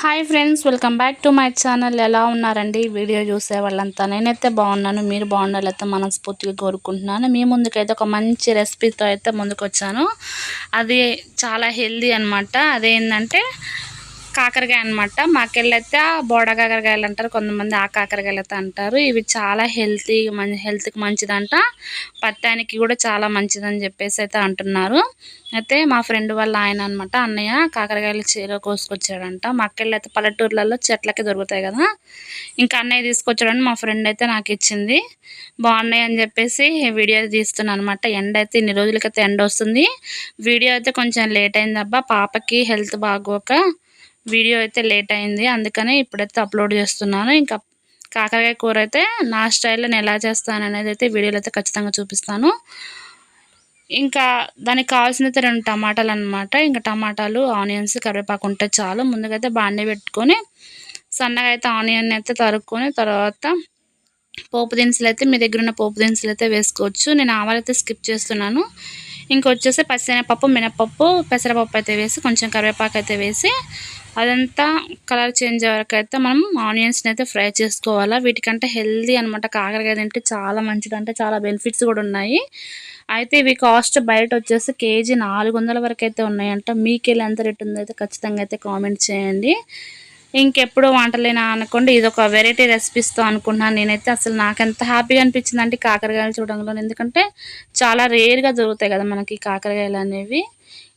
Hi friends welcome back to my channel. ఎలా ఉన్నారండి? Video చూసే వాళ్ళంతా నేనైతే బాగున్నాను. మీరు బాగుండాలైతే మనస్ఫూర్తిగా కోరుకుంటున్నాను. మీ ముందుకైతే ఒక మంచి రెసిపీతో అయితే ముందుకు వచ్చాను అది చాలా హెల్దీ అనమాట అదేంటంటే కాకరకాయ అనమాట మాకెళ్ళైతే బోడ కాకరకాయలు అంటారు కొంతమంది ఆ కాకరకాయలు అయితే అంటారు. ఇవి చాలా హెల్తీ మంచి హెల్త్కి మంచిదంట. పత్యానికి కూడా చాలా మంచిదని చెప్పేసి అయితే అంటున్నారు. అయితే మా ఫ్రెండ్ వాళ్ళ ఆయన అనమాట అన్నయ్య కాకరకాయలు చీర కోసుకొచ్చాడంట. మా అయితే పల్లెటూర్లలో చెట్లకి దొరుకుతాయి కదా. ఇంకా అన్నయ్య తీసుకొచ్చాడని మా ఫ్రెండ్ అయితే నాకు ఇచ్చింది. బాగున్నాయి అని చెప్పేసి వీడియో తీస్తున్నాను అనమాట ఎండ అయితే ఇన్ని రోజులకైతే ఎండ వస్తుంది. వీడియో అయితే కొంచెం లేట్ అయింది అబ్బా. పాపకి హెల్త్ బాగోక వీడియో అయితే లేట్ అయింది. అందుకనే ఇప్పుడైతే అప్లోడ్ చేస్తున్నాను. ఇంకా కాకరకాయ కూర అయితే నా స్టైల్లో నేను ఎలా చేస్తాను అనేది అయితే వీడియోలో అయితే ఖచ్చితంగా చూపిస్తాను. ఇంకా దానికి కావాల్సినైతే రెండు టమాటాలు అనమాట ఇంకా టమాటాలు ఆనియన్స్ కరివేపాకు ఉంటే చాలు. ముందుగా అయితే బాండి పెట్టుకొని సన్నగా అయితే ఆనియన్ అయితే తరుక్కొని తర్వాత పోపు దినుసులు అయితే మీ దగ్గర ఉన్న పోపు దినుసులు అయితే వేసుకోవచ్చు. నేను ఆవాలైతే స్కిప్ చేస్తున్నాను. ఇంకొచ్చేసి పచ్చిశనగపప్పు మినపప్పు పెసరపప్పు అయితే వేసి కొంచెం కరివేపాకు అయితే వేసి అదంతా కలర్ చేంజ్ వరకు అయితే మనం ఆనియన్స్ని అయితే ఫ్రై చేసుకోవాలా. వీటికంటే హెల్దీ అనమాట కాకరకాయ తింటే చాలా మంచిది. అంటే చాలా బెనిఫిట్స్ కూడా ఉన్నాయి. అయితే ఇవి కాస్ట్ బయట వచ్చేసి కేజీ నాలుగు వందల వరకు అయితే ఉన్నాయంట. మీకు ఎంత రేట్ ఉందో అయితే ఖచ్చితంగా అయితే కామెంట్ చేయండి. ఇంకెప్పుడు వంటలేనా అనుకోండి ఇది ఒక వెరైటీ రెసిపీస్తో అనుకుంటున్నాను నేనైతే. అసలు నాకు ఎంత హ్యాపీగా అనిపించింది అంటే కాకరకాయలు చూడంలో ఎందుకంటే చాలా రేర్గా దొరుకుతాయి కదా మనకి కాకరకాయలు అనేవి.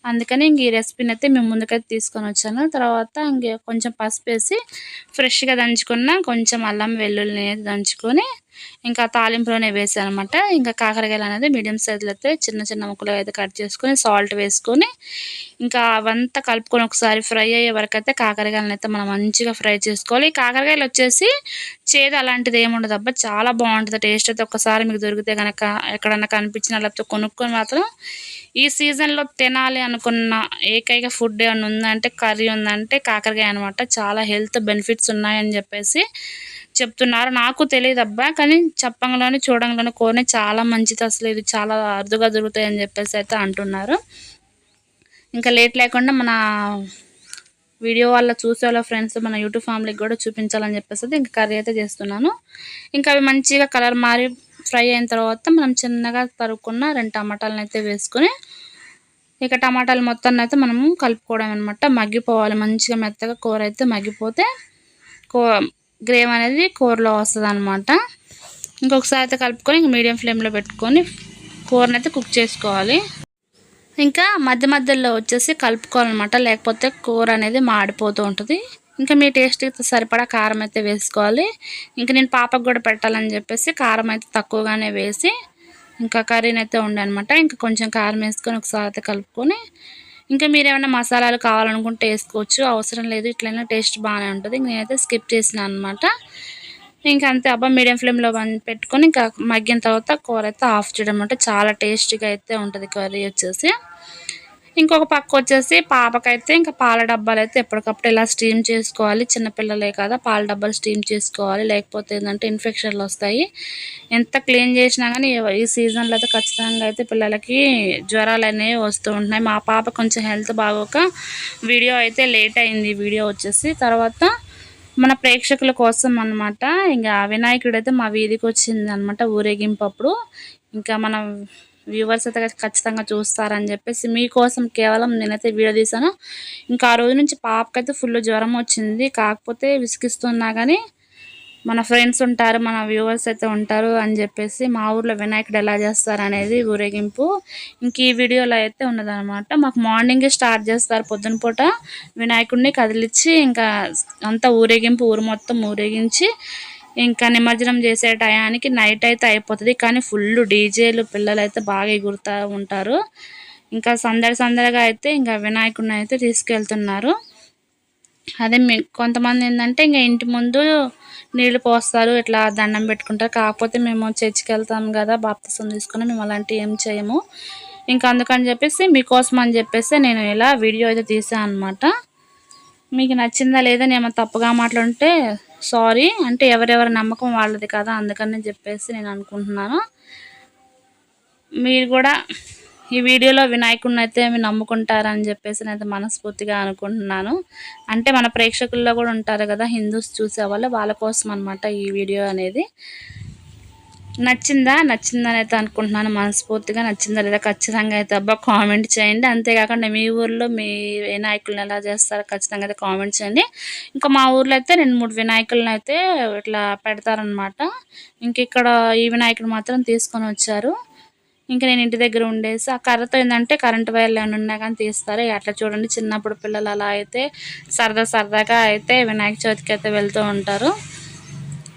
అందుకని ఇంక ఈ రెసిపీని అయితే మేము ముందుకైతే తీసుకొని వచ్చాను. తర్వాత ఇంక కొంచెం పసుపు వేసి ఫ్రెష్గా దంచుకున్న కొంచెం అల్లం వెల్లుల్లి దంచుకొని ఇంకా తాలింపులోనే వేసాను అనమాట ఇంకా కాకరకాయలు అనేది మీడియం సైజులో అయితే చిన్న చిన్న ముక్కలు అయితే కట్ చేసుకొని సాల్ట్ వేసుకొని ఇంకా అవంతా కలుపుకొని ఒకసారి ఫ్రై అయ్యే వరకు అయితే కాకరకాయలను అయితే మనం మంచిగా ఫ్రై చేసుకోవాలి. కాకరకాయలు వచ్చేసి చేదు అలాంటిది ఏముండదు అబ్బా చాలా బాగుంటుంది. టేస్ట్ అయితే ఒకసారి మీకు దొరికితే కనుక ఎక్కడన్నా కనిపించిన లేకపోతే కొనుక్కొని మాత్రం ఈ సీజన్లో తినాలి అనుకున్న ఏకైక ఫుడ్ ఏమైనా ఉందంటే కర్రీ ఉందంటే కాకరకాయ అనమాట చాలా హెల్త్ బెనిఫిట్స్ ఉన్నాయని చెప్పేసి చెప్తున్నారు. నాకు తెలియదు అబ్బా కానీ చెప్పంగానే చూడంగానే కోనే చాలా మంచిది అసలు. ఇది చాలా అరుదుగా దొరుకుతాయని చెప్పేసి అయితే అంటున్నారు. ఇంకా లేట్ లేకుండా మన వీడియో వాళ్ళ చూసే వాళ్ళ ఫ్రెండ్స్ మన యూట్యూబ్ ఫ్యామిలీకి కూడా చూపించాలని చెప్పేసి ఇంకా కర్రీ అయితే చేస్తున్నాను. ఇంకా అవి మంచిగా కలర్ మారి ఫ్రై అయిన తర్వాత మనం చిన్నగా తరుక్కున్న రెండు టమాటాలను అయితే వేసుకొని ఇక టమాటాలు మొత్తాన్ని అయితే మనము కలుపుకోవడం అనమాట మగ్గిపోవాలి. మంచిగా మెత్తగా కూర అయితే మగ్గిపోతే కో గ్రేవ్ అనేది కూరలో వస్తుంది అనమాట ఇంకొకసారి అయితే కలుపుకొని మీడియం ఫ్లేమ్లో పెట్టుకొని కూరని అయితే కుక్ చేసుకోవాలి. ఇంకా మధ్య మధ్యలో వచ్చేసి కలుపుకోవాలన్నమాట. లేకపోతే కూర అనేది మాడిపోతూ ఉంటుంది. ఇంకా మీ టేస్ట్కి సరిపడా కారం అయితే వేసుకోవాలి. ఇంకా నేను పాపకు కూడా పెట్టాలని చెప్పేసి కారం అయితే తక్కువగానే వేసి ఇంకా కర్రీని అయితే ఉండనమాట ఇంకా కొంచెం కారం వేసుకొని ఒకసారి అయితే కలుపుకొని ఇంకా మీరు ఏమైనా మసాలాలు కావాలనుకుంటే వేసుకోవచ్చు. అవసరం లేదు. ఇట్లయినా టేస్ట్ బాగానే ఉంటుంది. నేనైతే స్కిప్ చేసినా అనమాట ఇంకా అంతే. అబ్బా మీడియం ఫ్లేమ్లో పెట్టుకొని ఇంకా మగ్గిన తర్వాత కూర అయితే ఆఫ్ చేయడం అంటే చాలా టేస్టీగా అయితే ఉంటుంది కర్రీ వచ్చేసి. ఇంకొక పక్క వచ్చేసి పాపకైతే ఇంకా పాల డబ్బాలు అయితే ఎప్పటికప్పుడు ఇలా స్టీమ్ చేసుకోవాలి చిన్నపిల్లలే కదా పాల డబ్బాలు స్టీమ్ చేసుకోవాలి. లేకపోతే ఏంటంటే ఇన్ఫెక్షన్లు వస్తాయి. ఎంత క్లీన్ చేసినా కానీ ఈ సీజన్లో అయితే ఖచ్చితంగా అయితే పిల్లలకి జ్వరాలు అనేవి వస్తూ ఉంటున్నాయి. మా పాప కొంచెం హెల్త్ బాగోక వీడియో అయితే లేట్ అయింది. వీడియో వచ్చేసి తర్వాత మన ప్రేక్షకుల కోసం అనమాట ఇంకా వినాయకుడు అయితే మా వీధికి వచ్చింది అనమాట ఊరేగింపు అప్పుడు. ఇంకా మనం వ్యూవర్స్ అయితే ఖచ్చితంగా చూస్తారని చెప్పేసి మీకోసం కేవలం నేనైతే వీడియో తీసాను ఇంకా ఆ రోజు నుంచి పాపకైతే ఫుల్ జ్వరం వచ్చింది. కాకపోతే విసిగిస్తున్నా కానీ మన ఫ్రెండ్స్ ఉంటారు మన వ్యూవర్స్ అయితే ఉంటారు అని చెప్పేసి మా ఊర్లో వినాయకుడు ఎలా చేస్తారు అనేది ఊరేగింపు ఇంక ఈ వీడియోలో అయితే ఉన్నదనమాట మాకు మార్నింగే స్టార్ట్ చేస్తారు పొద్దున పూట. వినాయకుడిని కదిలిచ్చి ఇంకా అంతా ఊరేగింపు ఊరు మొత్తం ఊరేగించి ఇంకా నిమజ్జనం చేసే టయానికి నైట్ అయితే అయిపోతుంది. కానీ ఫుల్ డీజేలు పిల్లలు అయితే బాగా ఎగురుతూ ఉంటారు. ఇంకా సందడి సందడిగా అయితే ఇంకా వినాయకుడిని అయితే తీసుకెళ్తున్నారు. అదే మీ కొంతమంది ఏంటంటే ఇంకా ఇంటి ముందు నీళ్ళు పోస్తారు ఇట్లా దండం పెట్టుకుంటారు. కాకపోతే మేము చర్చికి వెళ్తాం కదా బాప్తిసం తీసుకుని మేము అలాంటివి ఏం చేయము. ఇంకా అందుకని చెప్పేసి మీకోసం అని చెప్పేసి నేను ఇలా వీడియో అయితే తీసాను అనమాట మీకు నచ్చిందా లేదా నేను తప్పుగా మాట్లాడుంటే సారీ. అంటే ఎవరెవరి నమ్మకం వాళ్ళది కదా అందుకని చెప్పేసి నేను అనుకుంటున్నాను. మీరు కూడా ఈ వీడియోలో వినాయకుడిని అయితే మీరు నమ్ముకుంటారని చెప్పేసి నేను మనస్ఫూర్తిగా అనుకుంటున్నాను. అంటే మన ప్రేక్షకుల్లో కూడా ఉంటారు కదా హిందూస్ చూసేవాళ్ళు వాళ్ళ కోసం అనమాట ఈ వీడియో అనేది. నచ్చిందా? నచ్చిందని అయితే అనుకుంటున్నాను మనస్ఫూర్తిగా. నచ్చిందా లేదా ఖచ్చితంగా అయితే అబ్బా కామెంట్ చేయండి. అంతేకాకుండా మీ ఊర్లో మీ వినాయకులను ఎలా చేస్తారో ఖచ్చితంగా అయితే కామెంట్ చేయండి. ఇంకా మా ఊర్లో అయితే రెండు మూడు వినాయకులను అయితే ఇట్లా పెడతారనమాట ఇంక ఇక్కడ ఈ వినాయకుడు మాత్రం తీసుకొని వచ్చారు. ఇంకా నేను ఇంటి దగ్గర ఉండేసి ఆ కర్రతో ఏంటంటే కరెంటు వైర్లు ఏమైనా ఉన్నా కానీ తీస్తారు. అట్లా చూడండి చిన్నప్పుడు పిల్లలు అలా అయితే సరదా సరదాగా అయితే వినాయక చవితికి అయితే వెళ్తూ ఉంటారు.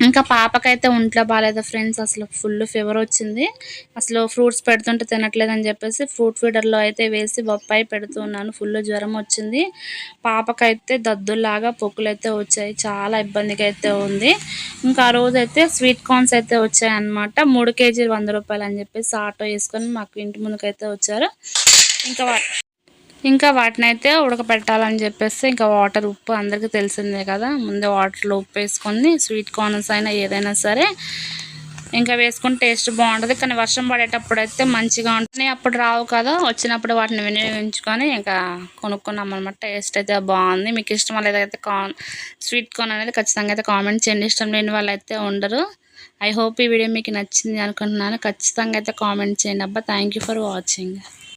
ఇంకా పాపకైతే ఒంట్లో బాగాలేదు ఫ్రెండ్స్ అసలు ఫుల్ ఫీవర్ వచ్చింది. అసలు ఫ్రూట్స్ పెడుతుంటే తినట్లేదని చెప్పేసి ఫ్రూట్ ఫీడర్లో అయితే వేసి బొప్పాయి పెడుతున్నాను. ఫుల్ జ్వరం వచ్చింది. పాపకైతే దద్దుల్లాగా పొక్కులు అయితే వచ్చాయి. చాలా ఇబ్బందిగా అయితే ఉంది. ఇంకా ఆ రోజు అయితే స్వీట్ కార్న్స్ అయితే వచ్చాయి అనమాట మూడు కేజీలు వంద రూపాయలు అని చెప్పేసి ఆటో వేసుకొని మాకు ఇంటి ముందుకైతే వచ్చారు. ఇంకా ఇంకా వాటిని అయితే ఉడకపెట్టాలని చెప్పేసి ఇంకా వాటర్ ఉప్పు అందరికీ తెలిసిందే కదా. ముందే వాటర్లో ఉప్పు వేసుకొని స్వీట్ కార్నర్స్ అయినా ఏదైనా సరే ఇంకా వేసుకుని టేస్ట్ బాగుంటుంది. కానీ వర్షం పడేటప్పుడు అయితే మంచిగా ఉంటుంది. అప్పుడు రావు కదా వచ్చినప్పుడు వాటిని వినియోగించుకొని ఇంకా కొనుక్కున్నాం అనమాట టేస్ట్ అయితే బాగుంది. మీకు ఇష్టం లేదైతే కార్న్ స్వీట్ కార్న్ అనేది ఖచ్చితంగా అయితే కామెంట్ చేయండి. ఇష్టం లేని వాళ్ళు అయితే ఉండరు. ఐ హోప్ ఈ వీడియో మీకు నచ్చింది అనుకుంటున్నాను. ఖచ్చితంగా అయితే కామెంట్ చేయండి. అబ్బా థ్యాంక్ ఫర్ వాచింగ్